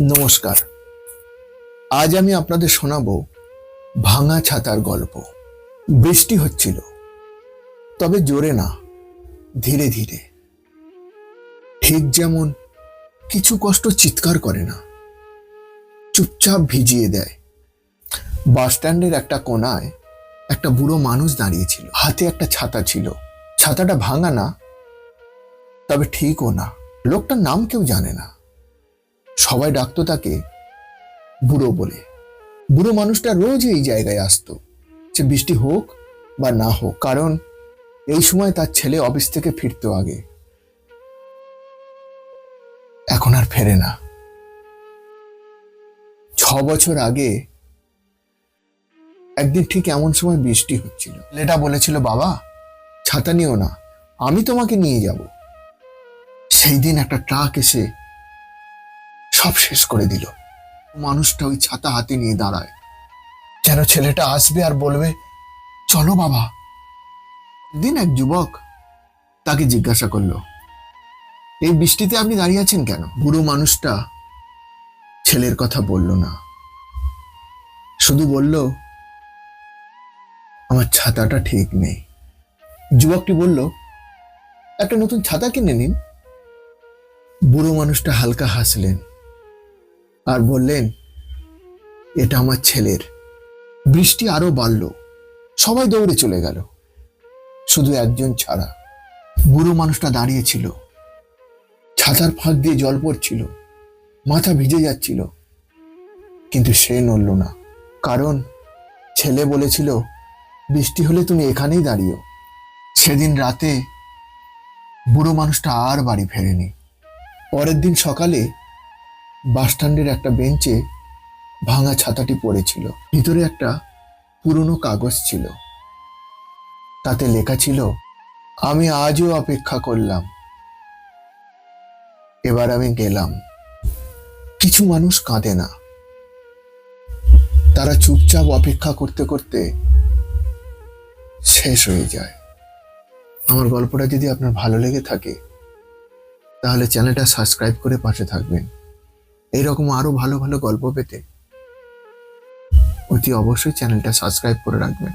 নমস্কার। আজ আমি আপনাদের শোনাবো ভাঙা ছাতার গল্প। বৃষ্টি হচ্ছিল। তবে জোরে না, ধীরে ধীরে। ঠিক যেমন কিছু কষ্ট চিৎকার করে না, চুপচাপ ভিজিয়ে দেয়। বাস স্ট্যান্ডের একটা কোনায় একটা বুড়ো মানুষ দাঁড়িয়েছিল হাতে একটা ছাতা ছিল। ছাতাটা ভাঙা না, তবে ঠিকও না। লোকটার নাম কেউ জানে না। সবাই ডাকতো তাকে বুড়ো বলে। বুড়ো মানুষটা রোজ এই জায়গায় আসতো। সে বৃষ্টি হোক বা না হোক, কারণ এই সময় তার ছেলে অফিস থেকে ফিরতো আগে। এখন আর ফেরে না। ছ বছর আগে একদিন ঠিক এমন সময় বৃষ্টি হচ্ছিল। ছেলেটা বলেছিল, বাবা, ছাতা নিও না, আমি তোমাকে নিয়ে যাব। সেই দিন একটা ট্রাক এসে সব শেষ করে দিল। মানুষটা ওই ছাতা হাতে নিয়ে দাঁড়ায়। যেন ছেলেটা আসবে আর বলবে, চলো বাবা। দিন এক যুবক তাকে জিজ্ঞাসা করল, এই বৃষ্টিতে আপনি দাঁড়িয়ে আছেন কেন? বুড়ো মানুষটা ছেলের কথা বলল না। শুধু বলল, আমার ছাতাটা ঠিক নেই। যুবকটি বলল, একটা নতুন ছাতা কিনে নিন। বুড়ো মানুষটা হালকা হাসলেন। আর বললেন, এটা আমার ছেলের। বৃষ্টি আরও বাড়ল। সবাই দৌড়ে চলে গেল। শুধু একজন ছাড়া। বুড়ো মানুষটা দাঁড়িয়েছিল ছাতার ফাঁক দিয়ে জল পড়ছিল। মাথা ভিজে যাচ্ছিল। কিন্তু সে নড়ল না। কারণ ছেলে বলেছিল, বৃষ্টি হলে তুমি এখানেই দাঁড়িও। সেদিন রাতে বুড়ো মানুষটা আর বাড়ি ফেরেনি। পরের দিন সকালে বাসস্ট্যান্ডের একটা বেঞ্চে ভাঙা ছাতাটি পড়েছিল। ভিতরে একটা পুরনো কাগজ ছিল। তাতে লেখা ছিল, আমি আজও অপেক্ষা করলাম। এবার আমি গেলাম। কিছু মানুষ কাঁদে না। তারা চুপচাপ অপেক্ষা করতে করতে শেষ হয়ে যায়। আমার গল্পটা যদি আপনার ভালো লেগে থাকে, তাহলে চ্যানেলটা সাবস্ক্রাইব করে পাশে থাকবেন। এইরকম আরও ভালো ভালো গল্প পেতে অতি অবশ্যই চ্যানেলটা সাবস্ক্রাইব করে রাখবেন।